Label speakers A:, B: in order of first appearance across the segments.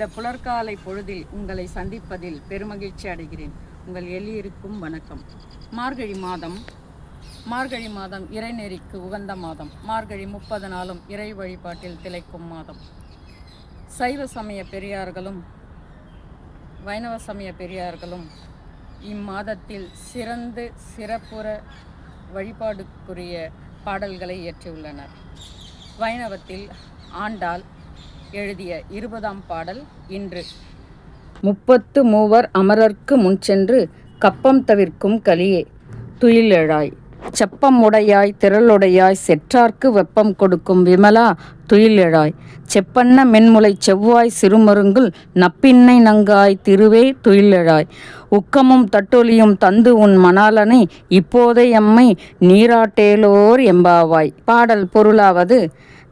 A: இந்த புலர்காலை பொழுதில் உங்களை சந்திப்பதில் பெருமகிழ்ச்சி அடைகிறேன். உங்கள் எளியிருக்கும் வணக்கம். மார்கழி மாதம் மார்கழி மாதம் இறைநெறிக்கு உகந்த மாதம். மார்கழி முப்பது நாளும் இறை வழிபாட்டில் திளைக்கும் மாதம். சைவ சமய பெரியார்களும் வைணவ சமய பெரியார்களும் இம்மாதத்தில் சிறந்து சிறப்புற வழிபாடுக்குரிய பாடல்களை இயற்றியுள்ளனர். வைணவத்தில் ஆண்டாள் எழுதிய இருபதாம் பாடல் இன்று. முப்பத்து மூவர் அமரர்க்கு முன்சென்று கப்பம் தவிர்க்கும் கலியே துயிலெழாய் செப்பம் உடையாய் திரளுடையாய் செற்றார்க்கு வெப்பம் கொடுக்கும் விமலா துயிலெழாய் செப்பன்ன மென்முலை செவ்வாய் சிறுமருங்குல் நப்பின்னை நங்காய் திருவே துயிலெழாய் உக்கமும் தட்டொலியும் தந்து உன் மணாலனை இப்போதே எம்மை நீராட்டேலோர் எம்பாவாய். பாடல் பொருளாவது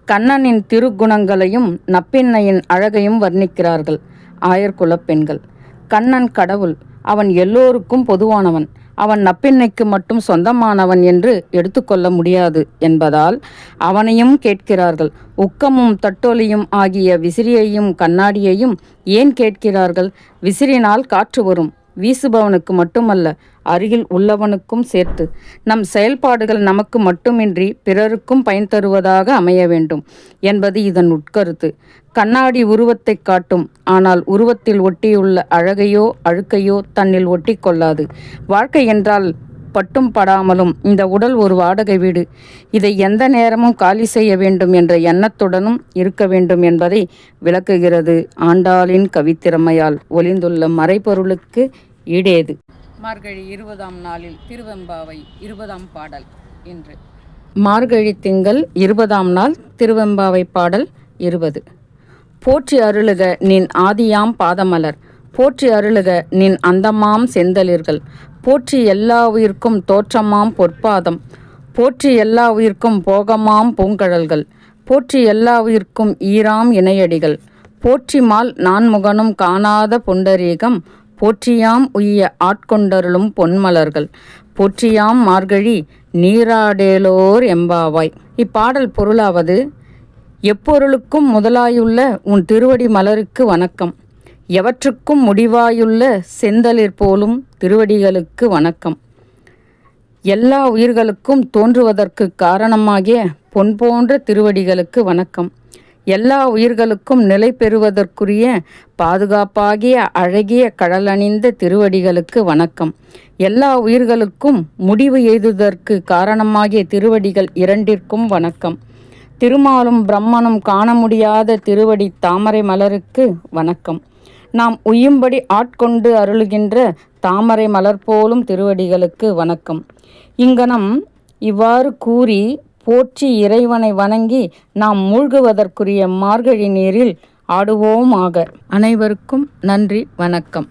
A: கண்ணனின் திருக்குணங்களையும் நப்பின்னையின் அழகையும் வர்ணிக்கிறார்கள். ஆயர்குலப் பெண்கள். கண்ணன் கடவுள். அவன் எல்லோருக்கும் பொதுவானவன். அவன் நப்பின்னைக்கு மட்டும் சொந்தமானவன் என்று எடுத்துக்கொள்ள முடியாது என்பதால் அவனையும் கேட்கிறார்கள். உக்கமும் தட்டொலியும் ஆகிய விசிறியையும் கண்ணாடியையும் ஏன் கேட்கிறார்கள்? விசிறினால் காற்று வரும். வீசுபவனுக்கு மட்டுமல்ல அருகில் உள்ளவனுக்கும் சேர்த்து. நம் செயல்பாடுகள் நமக்கு மட்டுமின்றி பிறருக்கும் பயன் தருவதாக அமைய வேண்டும் என்பது இதன் உட்கருத்து. கண்ணாடி உருவத்தை காட்டும் ஆனால் உருவத்தில் ஒட்டியுள்ள அழகையோ அழுக்கையோ தன்னில் ஒட்டி கொள்ளாது. வாழ்க்கை என்றால் பட்டும் படாமலும் இந்த உடல் ஒரு வாடகை வீடு. இதை எந்த நேரமும் காலி செய்ய வேண்டும் என்ற எண்ணத்துடனும் இருக்க வேண்டும் என்பதை விளக்குகிறது ஆண்டாளின் கவித்திறமையால் ஒளிந்துள்ள மறைபொருளுக்கு ஈடேது. மார்கழி இருபதாம் நாளில் திருவெம்பாவை இருபதாம் பாடல் இன்று. மார்கழி திங்கள் இருபதாம் நாள் திருவெம்பாவை பாடல் இருபது. போற்றி அருளுக நின் ஆதியாம் பாதமலர். போற்றி அருளுக நின் அந்தமாம் செந்தளிர்கள். போற்றி எல்லா உயிர்க்கும் தோற்றமாம் பொற்பாதம். போற்றி எல்லா உயிர்க்கும் போகமாம் பூங்கழல்கள். போற்றி எல்லா உயிர்க்கும் ஈராம் இணையடிகள். போற்றிமால் நான் நான்முகனும் காணாத புண்டரீகம். போற்றியாம் உய்ய ஆட்கொண்டருளும் பொன்மலர்கள். போற்றியாம் மார்கழி நீராடேலோர் எம்பாவாய். இப்பாடல் பொருளாவது எப்பொருளுக்கும் முதலாயுள்ள உன் திருவடி மலருக்கு வணக்கம். எவற்றுக்கும் முடிவாயுள்ள செந்தலிற் போலும் திருவடிகளுக்கு வணக்கம். எல்லா உயிர்களுக்கும் தோன்றுவதற்கு காரணமாகிய பொன் போன்ற திருவடிகளுக்கு வணக்கம். எல்லா உயிர்களுக்கும் நிலை பெறுவதற்குரிய பாதுகாப்பாகிய அழகிய கடலணிந்த திருவடிகளுக்கு வணக்கம். எல்லா உயிர்களுக்கும் முடிவு எய்துவதற்கு காரணமாகிய திருவடிகள் இரண்டிற்கும் வணக்கம். திருமாலும் பிரம்மனும் காண முடியாத திருவடி தாமரை மலருக்கு வணக்கம். நாம் உய்யும்படி ஆட்கொண்டு அருளுகின்ற தாமரை மலர் போலும் திருவடிகளுக்கு வணக்கம். இங்கனம் இவ்வாறு கூறி போற்றி இறைவனை வணங்கி நாம் மூழ்குவதற்குரிய மார்கழி நீரில் ஆடுவோமாக. அனைவருக்கும் நன்றி வணக்கம்.